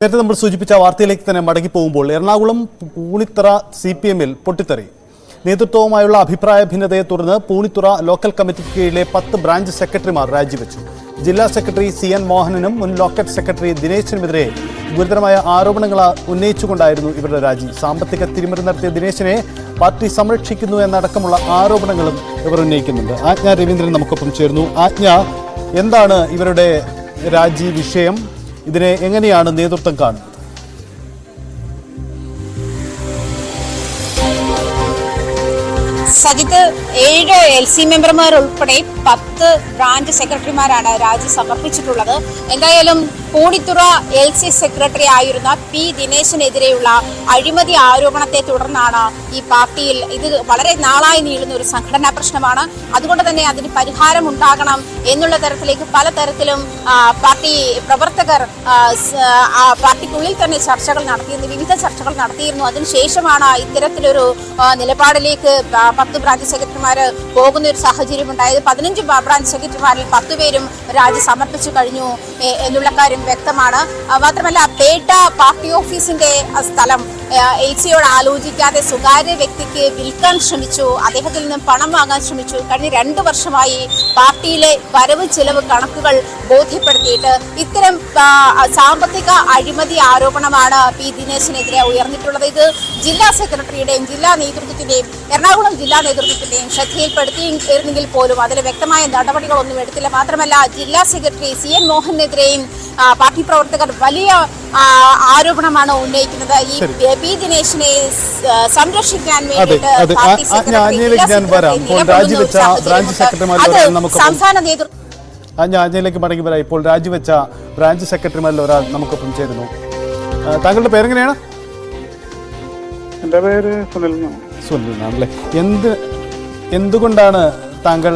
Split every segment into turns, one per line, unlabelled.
നേരത്തെ നമ്മൾ സൂചിപ്പിച്ച വാർത്തയിലേക്ക് തന്നെ മടങ്ങി പോകുമ്പോൾ എറണാകുളം പൂണിത്തറ സി പി എമ്മിൽ പൊട്ടിത്തെറി. നേതൃത്വവുമായുള്ള അഭിപ്രായ ഭിന്നതയെ തുടർന്ന് പൂണിത്തുറ ലോക്കൽ കമ്മിറ്റിക്ക് കീഴിലെ പത്ത് ബ്രാഞ്ച് സെക്രട്ടറിമാർ രാജിവെച്ചു. ജില്ലാ സെക്രട്ടറി സി എൻ മോഹനനും മുൻ ലോക്കൽ സെക്രട്ടറി ദിനേശിനുമെതിരെ ഗുരുതരമായ ആരോപണങ്ങൾ ഉന്നയിച്ചുകൊണ്ടായിരുന്നു ഇവരുടെ രാജി. സാമ്പത്തിക തിരിമറി നടത്തിയ ദിനേശിനെ പാർട്ടി സംരക്ഷിക്കുന്നു എന്നടക്കമുള്ള ആരോപണങ്ങളും ഇവർ ഉന്നയിക്കുന്നുണ്ട്. ആജ്ഞ രവീന്ദ്രൻ നമുക്കൊപ്പം ചേർന്നു ആജ്ഞ എന്താണ് ഇവരുടെ രാജി വിഷയം? ഇതിനെ എങ്ങനെയാണ് നേതൃത്വം കാണുന്നത്?
സജിത്ത് ഏഴ് എൽ സി മെമ്പർമാർ ഉൾപ്പെടെ പത്ത് ബ്രാഞ്ച് സെക്രട്ടറിമാരാണ് രാജി സമർപ്പിച്ചിട്ടുള്ളത്. എന്തായാലും പൂണിത്തുറ എൽ സി സെക്രട്ടറി ആയിരുന്ന പി ദിനേശിനെതിരെയുള്ള അഴിമതി ആരോപണത്തെ തുടർന്നാണ് ഈ പാർട്ടിയിൽ ഇത് വളരെ നാളായി നീളുന്ന ഒരു സംഘടനാ പ്രശ്നമാണ്. അതുകൊണ്ട് തന്നെ അതിന് പരിഹാരം ഉണ്ടാകണം എന്നുള്ള തരത്തിലേക്ക് പലതരത്തിലും പാർട്ടി പ്രവർത്തകർ പാർട്ടിക്കുള്ളിൽ തന്നെ ചർച്ചകൾ നടത്തിയിരുന്നു വിവിധ ചർച്ചകൾ നടത്തിയിരുന്നു. അതിനുശേഷമാണ് ഇത്തരത്തിലൊരു നിലപാടിലേക്ക് പത്ത് ബ്രാഞ്ച് സെക്രട്ടറിമാർ പോകുന്ന ഒരു സാഹചര്യം ഉണ്ടായത്. പതിനഞ്ച് ബ്രാഞ്ച് സെക്രട്ടറിമാരിൽ പത്ത് പേരും രാജി സമർപ്പിച്ചു കഴിഞ്ഞു. എന്നുള്ള കാര്യം വ്യക്തമാണ്. മാത്രമല്ല പേട്ട പാർട്ടി ഓഫീസിന്റെ സ്ഥലം ഏച്ചിയോട് ആലോചിക്കാതെ സ്വകാര്യ വ്യക്തിക്ക് വിൽക്കാൻ ശ്രമിച്ചു അദ്ദേഹത്തിൽ നിന്നും പണം വാങ്ങാൻ ശ്രമിച്ചു. കഴിഞ്ഞ രണ്ടു വർഷമായി പാർട്ടിയിലെ വരവ് ചെലവ് കണക്കുകൾ ബോധ്യപ്പെടുത്തിയിട്ട് ഇത്തരം സാമ്പത്തിക അഴിമതി ആരോപണമാണ് പി ദിനേശിനെതിരെ ഉയർന്നിട്ടുള്ളത്. ഇത് ജില്ലാ സെക്രട്ടറിയുടെയും ജില്ലാ നേതൃത്വത്തിന്റെയും എറണാകുളം ജില്ലാ നേതൃത്വത്തിന്റെയും ശ്രദ്ധയിൽപ്പെടുത്തിയിരുന്നെങ്കിൽ പോലും അതിൽ വ്യക്തമായ നടപടികളൊന്നും എടുത്തില്ല. മാത്രമല്ല ജില്ലാ സെക്രട്ടറി സി എൻ മോഹനെതിരെയും ആ, പാർട്ടി പ്രവർത്തകർ വലിയ ആരോപണമാണ് ഉന്നയിക്കുന്നത്. ഈ. പി ദിനേശിനെ സംരക്ഷിക്കാൻ വേണ്ടിയിട്ട് സംസ്ഥാന നേതൃത്വം
ഞാൻ ആജ്ഞയിലേക്ക് മടങ്ങി വരാം. ഇപ്പോൾ രാജിവെച്ച ബ്രാഞ്ച് സെക്രട്ടറിമാരിൽ ഒരാൾ നമുക്കൊപ്പം ചേരുന്നു. താങ്കളുടെ പേരെങ്ങനെയാണ്?
എന്റെ പേര് സുനിൽ
സുനിൽ ആണല്ലേ എന്ത് എന്തുകൊണ്ടാണ് താങ്കൾ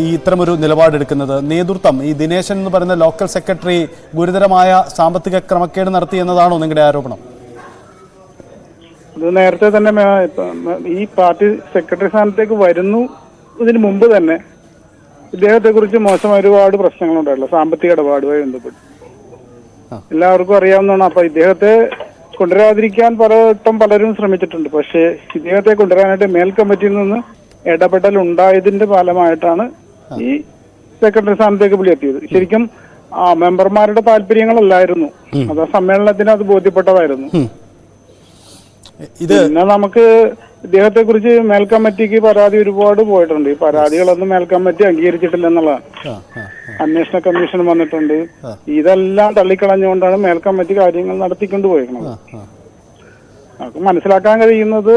ഈ ഇത്തരമൊരു നിലപാടെടുക്കുന്നത്. നേതൃത്വം ഈ ദിനേശൻ എന്ന് പറയുന്ന ലോക്കൽ സെക്രട്ടറി ഗുരുതരമായ സാമ്പത്തിക ക്രമക്കേട് നടത്തി എന്നതാണോ നിങ്ങളുടെ ആരോപണം?
ഇത് നേരത്തെ തന്നെ ഈ പാർട്ടി സെക്രട്ടറി സ്ഥാനത്തേക്ക് വരുന്നു ഇതിന് മുമ്പ് തന്നെ ഇദ്ദേഹത്തെ കുറിച്ച് മോശമായ ഒരുപാട് പ്രശ്നങ്ങളുണ്ടായില്ല സാമ്പത്തിക ഇടപാടുമായി ബന്ധപ്പെട്ട്. എല്ലാവർക്കും അറിയാവുന്നതാണ്. അപ്പൊ ഇദ്ദേഹത്തെ കൊണ്ടുവരാതിരിക്കാൻ പലവട്ടം പലരും ശ്രമിച്ചിട്ടുണ്ട്. പക്ഷേ ഇദ്ദേഹത്തെ കൊണ്ടുവരാനായിട്ട് മേൽ കമ്മിറ്റിയിൽ നിന്ന് ഇടപെടൽ ഉണ്ടായതിന്റെ ഫലമായിട്ടാണ് ഈ സെക്രട്ടറി സ്ഥാനത്തേക്ക് പുള്ളി എത്തിയത്. ശരിക്കും ആ മെമ്പർമാരുടെ താല്പര്യങ്ങളല്ലായിരുന്നു. അത് ആ സമ്മേളനത്തിന് അത് ബോധ്യപ്പെട്ടതായിരുന്നു. പിന്നെ നമുക്ക് ഇദ്ദേഹത്തെ കുറിച്ച് മേൽക്കമ്മറ്റിക്ക് പരാതി ഒരുപാട് പോയിട്ടുണ്ട്. ഈ പരാതികളൊന്നും മേൽക്കമ്മറ്റി അംഗീകരിച്ചിട്ടില്ല എന്നുള്ളതാണ് അന്വേഷണ കമ്മീഷൻ വന്നിട്ടുണ്ട്. ഇതെല്ലാം തള്ളിക്കളഞ്ഞുകൊണ്ടാണ് മേൽക്കമ്മറ്റി കാര്യങ്ങൾ നടത്തിക്കൊണ്ട് പോയിരിക്കുന്നത്
ആ, ആ.
നമുക്ക് മനസ്സിലാക്കാൻ കഴിയുന്നത്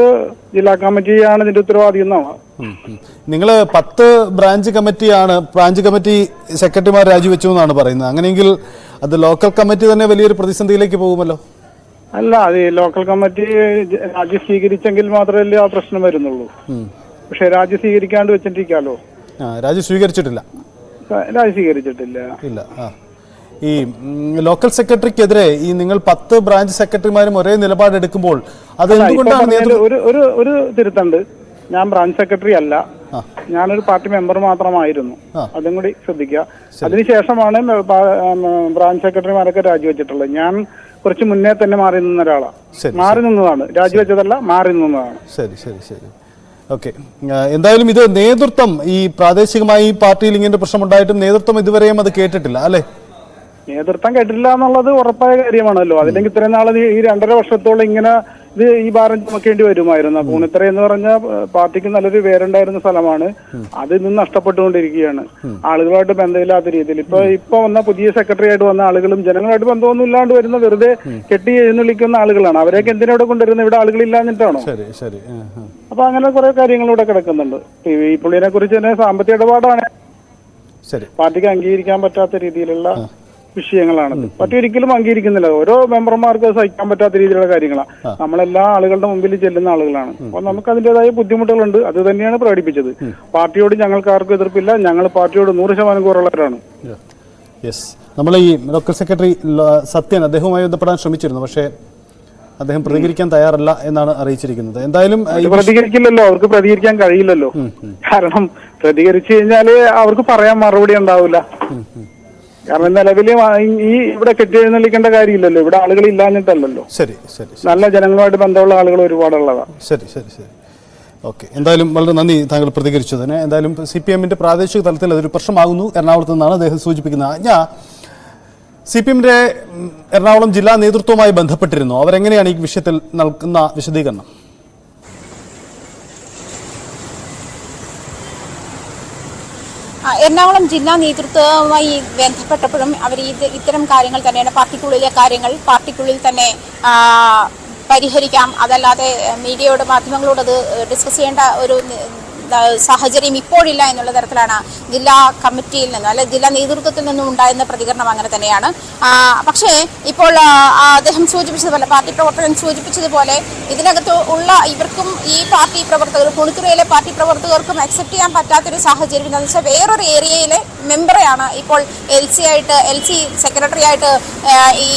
ജില്ലാ കമ്മിറ്റിയാണ് ഇതിന്റെ ഉത്തരവാദി എന്നാണ്.
നിങ്ങൾ പത്ത് ബ്രാഞ്ച് കമ്മിറ്റിയാണ് ബ്രാഞ്ച് കമ്മിറ്റി സെക്രട്ടറിമാർ രാജിവെച്ചു എന്നാണ് പറയുന്നത്. അങ്ങനെയെങ്കിൽ അത് ലോക്കൽ കമ്മിറ്റി തന്നെ വലിയൊരു പ്രതിസന്ധിയിലേക്ക് പോകുമല്ലോ?
അല്ല അത് ലോക്കൽ കമ്മിറ്റി രാജി സ്വീകരിച്ചെങ്കിൽ മാത്രമല്ലേ ആ പ്രശ്നം വരുന്നുള്ളൂ. പക്ഷെ രാജി സ്വീകരിക്കാണ്ട് വെച്ചിട്ടിരിക്കാലോ?
രാജി സ്വീകരിച്ചിട്ടില്ല.
രാജി സ്വീകരിച്ചിട്ടില്ല.
ഇല്ല ആ. ഈ ലോക്കൽ സെക്രട്ടറിക്കെതിരെ ഈ നിങ്ങൾ പത്ത് ബ്രാഞ്ച് സെക്രട്ടറിമാരും ഒരേ നിലപാടെടുക്കുമ്പോൾ അത് എന്തുകൊണ്ടാണ്
ഒരു ഒരു ഒരു തിരുത്തുണ്ട്. ഞാൻ ബ്രാഞ്ച് സെക്രട്ടറി അല്ല. ഞാനൊരു പാർട്ടി മെമ്പർ മാത്രമായിരുന്നു. അതും കൂടി ശ്രദ്ധിക്കുക. അതിനുശേഷമാണ് ബ്രാഞ്ച് സെക്രട്ടറിമാരൊക്കെ രാജിവെച്ചിട്ടുള്ളത്. ഞാൻ കുറച്ച് മുന്നേ തന്നെ മാറി നിന്ന ഒരാളാണ് മാറി നിന്നതാണ്. രാജിവെച്ചതല്ല മാറി നിന്നതാണ്.
ശരി ശരി ശരി. ഓക്കെ. എന്തായാലും ഇത് നേതൃത്വം ഈ പ്രാദേശികമായി പാർട്ടിയിൽ ഇങ്ങനെ പ്രശ്നം ഉണ്ടായിട്ടും നേതൃത്വം ഇതുവരെയും അത് കേട്ടിട്ടില്ല അല്ലേ?
നേതൃത്വം കേട്ടില്ല എന്നുള്ളത് ഉറപ്പായ കാര്യമാണല്ലോ. അതില്ലെങ്കിൽ ഇത്രയും നാളെ ഈ രണ്ടര വർഷത്തോളം ഇങ്ങനെ ഇത് ഈ ഭാരം ചുമക്കേണ്ടി വരുമായിരുന്നു. പൂണിത്തറ എന്ന് പറഞ്ഞ പാർട്ടിക്ക് നല്ലൊരു പേരുണ്ടായിരുന്ന സ്ഥലമാണ്. അത് ഇന്ന് നഷ്ടപ്പെട്ടുകൊണ്ടിരിക്കുകയാണ്. ആളുകളുമായിട്ട് ബന്ധമില്ലാത്ത രീതിയിൽ. ഇപ്പൊ ഇപ്പൊ വന്ന പുതിയ സെക്രട്ടറി ആയിട്ട് വന്ന ആളുകളും ജനങ്ങളായിട്ട് ബന്ധമൊന്നും ഇല്ലാണ്ട് വരുന്ന വെറുതെ കെട്ടി എഴുന്നള്ളിക്കുന്ന ആളുകളാണ്. അവരെയൊക്കെ എന്തിനാ ഇവിടെ കൊണ്ടുവരുന്നത്? ഇവിടെ
ആളുകളില്ല എന്നിട്ടാണോ.
അപ്പൊ അങ്ങനെ കുറെ കാര്യങ്ങൾ ഇവിടെ കിടക്കുന്നുണ്ട്. ഈ- പുള്ളിനെ കുറിച്ച് തന്നെ സാമ്പത്തിക ഇടപാടാണ്. പാർട്ടിക്ക് അംഗീകരിക്കാൻ പറ്റാത്ത രീതിയിലുള്ള വിഷയങ്ങളാണ് ഒരിക്കലും അംഗീകരിക്കുന്നില്ല. ഓരോ മെമ്പർമാർക്ക് സഹിക്കാൻ പറ്റാത്ത രീതിയിലുള്ള കാര്യങ്ങളാണ് നമ്മളെല്ലാ ആളുകളുടെ മുമ്പിൽ ചെല്ലുന്ന ആളുകളാണ്. അപ്പൊ നമുക്ക് അതിന്റേതായ ബുദ്ധിമുട്ടുകളുണ്ട്. അത് തന്നെയാണ് പ്രകടിപ്പിച്ചത്. പാർട്ടിയോട് ഞങ്ങൾക്ക് ആർക്കും എതിർപ്പില്ല. ഞങ്ങൾ പാർട്ടിയോട് നൂറ് ശതമാനം കൂറുള്ളവരാണ്.
യെസ് നമ്മൾ ഈ ലോക്കൽ സെക്രട്ടറി സത്യൻ അദ്ദേഹവുമായി ബന്ധപ്പെടാൻ ശ്രമിച്ചിരുന്നു. പക്ഷേ അദ്ദേഹം പ്രതികരിക്കാൻ തയ്യാറല്ല എന്നാണ് അറിയിച്ചിരിക്കുന്നത്. എന്തായാലും
പ്രതികരിക്കില്ലല്ലോ. അവർക്ക് പ്രതികരിക്കാൻ കഴിയില്ലല്ലോ. കാരണം പ്രതികരിച്ചു കഴിഞ്ഞാൽ അവർക്ക് പറയാൻ മറുപടി ഉണ്ടാവില്ല. കാരണം നിലവിൽ ഈ ഇവിടെ കെട്ടിയെഴുന്നള്ളിക്കേണ്ട കാര്യമില്ലല്ലോ. ഇവിടെ ആളുകൾ ഇല്ലാഞ്ഞിട്ടല്ലല്ലോ.
ശരി ശരി
നല്ല ജനങ്ങളുമായിട്ട് ബന്ധമുള്ള ആളുകൾ ഒരുപാടുള്ളതാണ്.
ശരി ശരി ശരി. ഓക്കെ. എന്തായാലും വളരെ നന്ദി താങ്കൾ പ്രതികരിച്ചതിന്. എന്തായാലും സി പി എമ്മിന്റെ പ്രാദേശിക തലത്തിൽ അതൊരു പ്രശ്നമാകുന്നു. എറണാകുളത്ത് നിന്നാണ് അദ്ദേഹം സൂചിപ്പിക്കുന്നത്. ഞാൻ സി പി എമ്മിന്റെ എറണാകുളം ജില്ലാ നേതൃത്വവുമായി ബന്ധപ്പെട്ടിരുന്നു. അവരെങ്ങനെയാണ് ഈ വിഷയത്തിൽ നൽകുന്ന വിശദീകരണം?
എറണാകുളം ജില്ലാ നേതൃത്വവുമായി ബന്ധപ്പെട്ടപ്പോഴും അവർ ഇത് ഇത്തരം കാര്യങ്ങൾ തന്നെയാണ് പാർട്ടിക്കുള്ളിലെ കാര്യങ്ങൾ പാർട്ടിക്കുള്ളിൽ തന്നെ പരിഹരിക്കാം. അതല്ലാതെ മീഡിയയോട് മാധ്യമങ്ങളോട് അത് ഡിസ്കസ് ചെയ്യേണ്ട ഒരു സാഹചര്യം ഇപ്പോഴില്ല എന്നുള്ള തരത്തിലാണ് ജില്ലാ കമ്മിറ്റിയിൽ നിന്നും അല്ലെ ജില്ലാ നേതൃത്വത്തിൽ നിന്നും ഉണ്ടായിരുന്ന പ്രതികരണം അങ്ങനെ തന്നെയാണ്. പക്ഷേ ഇപ്പോൾ അദ്ദേഹം സൂചിപ്പിച്ചതുപോലെ പാർട്ടി പ്രവർത്തകൻ സൂചിപ്പിച്ചതുപോലെ ഇതിനകത്ത് ഉള്ള ഇവർക്കും ഈ പാർട്ടി പ്രവർത്തകർ കുണിത്തുറയിലെ പാർട്ടി പ്രവർത്തകർക്കും അക്സെപ്റ്റ് ചെയ്യാൻ പറ്റാത്തൊരു സാഹചര്യം എന്താണെന്ന് വെച്ചാൽ വേറൊരു ഏരിയയിലെ മെമ്പറെയാണ് ഇപ്പോൾ എൽ സി ആയിട്ട് എൽ സി സെക്രട്ടറി ആയിട്ട് ഈ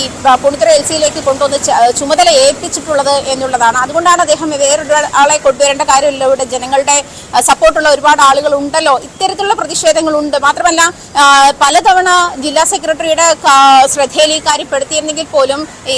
പുണിത്തുറ എൽ സിയിലേക്ക് കൊണ്ടുവന്ന് ചുമതല ഏൽപ്പിച്ചിട്ടുള്ളത് എന്നുള്ളതാണ്. അതുകൊണ്ടാണ് അദ്ദേഹം വേറൊരു ആളെ കൊണ്ടുവരേണ്ട കാര്യമില്ല. ഇവിടെ ജനങ്ങളുടെ സപ്പോർട്ടുള്ള ഒരുപാട് ആളുകൾ ഉണ്ടല്ലോ ഇത്തരത്തിലുള്ള പ്രതിഷേധങ്ങളുണ്ട്. മാത്രമല്ല പലതവണ ജില്ലാ സെക്രട്ടറിയുടെ ശ്രദ്ധയിൽ ഈ കാര്യം പെടുത്തിയിരുന്നെങ്കിൽ പോലും ഈ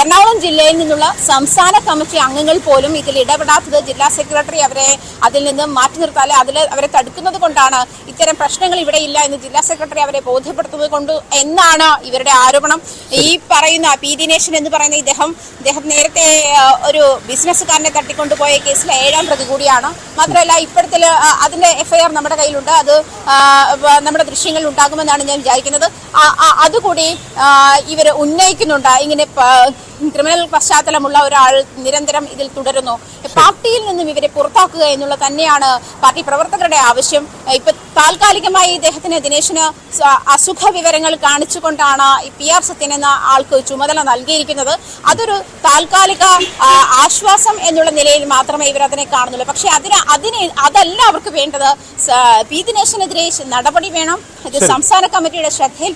എറണാകുളം ജില്ലയിൽ നിന്നുള്ള സംസ്ഥാന കമ്മിറ്റി അംഗങ്ങൾ പോലും ഇതിൽ ഇടപെടാത്തത് ജില്ലാ സെക്രട്ടറി അവരെ അതിൽ നിന്ന് മാറ്റി നിർത്താതെ അതിൽ അവരെ തടുക്കുന്നത് കൊണ്ടാണ് ഇത്തരം പ്രശ്നങ്ങൾ ഇവിടെ ഇല്ല എന്ന് ജില്ലാ സെക്രട്ടറി അവരെ ബോധ്യപ്പെടുത്തുന്നത് കൊണ്ട് എന്നാണ് ഇവരുടെ ആരോപണം. ഈ പറയുന്ന പി. ദിനേശൻ എന്ന് പറയുന്ന ഇദ്ദേഹം ഇദ്ദേഹം നേരത്തെ ഒരു ബിസിനസ്സുകാരനെ തട്ടിക്കൊണ്ടുപോയ കേസിലെ ഏഴാം പ്രതി കൂടിയാണ്. മാത്രമല്ല ഇപ്പോഴത്തെ അതിന്റെ എഫ്ഐആർ നമ്മുടെ കയ്യിലുണ്ട്. അത് നമ്മുടെ ദൃശ്യങ്ങളിൽ ഉണ്ടാകുമെന്നാണ് ഞാൻ വിചാരിക്കുന്നത്. അതുകൂടി ഇവർ ഉന്നയിക്കുന്നുണ്ട്. ഇങ്ങനെ ക്രിമിനൽ പശ്ചാത്തലമുള്ള ഒരാൾ നിരന്തരം ഇതിൽ തുടരുന്നു. പാർട്ടിയിൽ നിന്നും ഇവരെ പുറത്താക്കുക എന്നുള്ള തന്നെയാണ് പാർട്ടി പ്രവർത്തകരുടെ ആവശ്യം. ഇപ്പൊ താൽക്കാലികമായി ഇദ്ദേഹത്തിന് ദിനേശിന് അസുഖ വിവരങ്ങൾ കാണിച്ചുകൊണ്ടാണ് ഈ പി ആർ സത്യൻ എന്ന ആൾക്ക് ചുമതല നൽകിയിരിക്കുന്നത്. അതൊരു താൽക്കാലിക ആശ്വാസം എന്നുള്ള നിലയിൽ മാത്രമേ ഇവർ അതിനെ കാണുന്നുള്ളൂ. പക്ഷെ അതിന് അതിന് അതല്ല അവർക്ക് വേണ്ടത്. പി ദിനേശിനെതിരെ നടപടി വേണം. ഇത് സംസ്ഥാന കമ്മിറ്റിയുടെ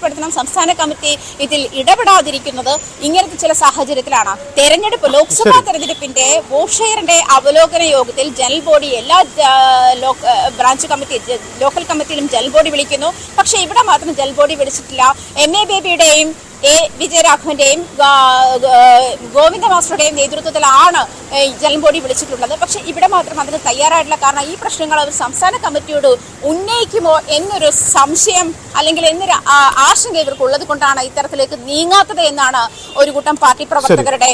ശ്രദ്ധയിൽപ്പെടുത്തണം സംസ്ഥാന കമ്മിറ്റി ഇതിൽ ഇടപെടാതിരിക്കുന്നത് ഇങ്ങനത്തെ ചില സാഹചര്യത്തിലാണ്. തെരഞ്ഞെടുപ്പ് ലോക്സഭാ തെരഞ്ഞെടുപ്പിന്റെ വോട്ട് ഷെയറിന്റെ അവലോകന യോഗത്തിൽ ജനറൽ ബോഡി എല്ലാ ബ്രാഞ്ച് കമ്മിറ്റി ലോക്കൽ കമ്മിറ്റിയിലും ജനറൽ ബോഡി വിളിക്കുന്നു. പക്ഷേ ഇവിടെ മാത്രം ജനറൽ ബോഡി വിളിച്ചിട്ടില്ല. എം എ ബേബിയുടെയും എ. വിജയരാഘവന്റെയും ഗോവിന്ദ മാസ്റ്ററുടെയും നേതൃത്വത്തിലാണ് ജലംബോഡി ബോഡി വിളിച്ചിട്ടുള്ളത്. പക്ഷെ ഇവിടെ മാത്രം അതിന് തയ്യാറായിട്ടില്ല. കാരണം ഈ പ്രശ്നങ്ങൾ അവർ സംസ്ഥാന കമ്മിറ്റിയോട് ഉന്നയിക്കുമോ എന്നൊരു സംശയം അല്ലെങ്കിൽ എന്നൊരു ആശങ്ക ആശങ്ക ഇവർക്കുള്ളത് കൊണ്ടാണ് ഇത്തരത്തിലേക്ക് നീങ്ങാത്തത് എന്നാണ് ഒരു കൂട്ടം പാർട്ടി പ്രവർത്തകരുടെ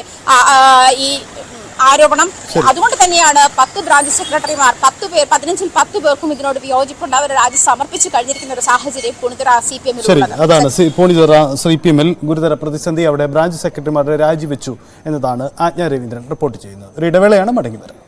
ഈ ആരോപണം. അതുകൊണ്ട് തന്നെയാണ് പത്ത് ബ്രാഞ്ച് സെക്രട്ടറിമാർ പത്ത് പേർ പതിനഞ്ചിൽ പത്ത് പേർക്കും ഇതിനോട് വിയോജിപ്പുണ്ട് അവർ രാജി സമർപ്പിച്ചു കഴിഞ്ഞിരിക്കുന്ന ഒരു സാഹചര്യം പുണിതറ സി പി എമ്മിൽ
അതാണ് പുണിതറ സി പി എമ്മിൽ ഗുരുതര പ്രതിസന്ധി അവിടെ ബ്രാഞ്ച് സെക്രട്ടറിമാരുടെ രാജിവെച്ചു എന്നതാണ് ആജ്ഞാ രവീന്ദ്രൻ റിപ്പോർട്ട് ചെയ്യുന്നത്. ഒരു ഇടവേളയാണ് മടങ്ങി വരാം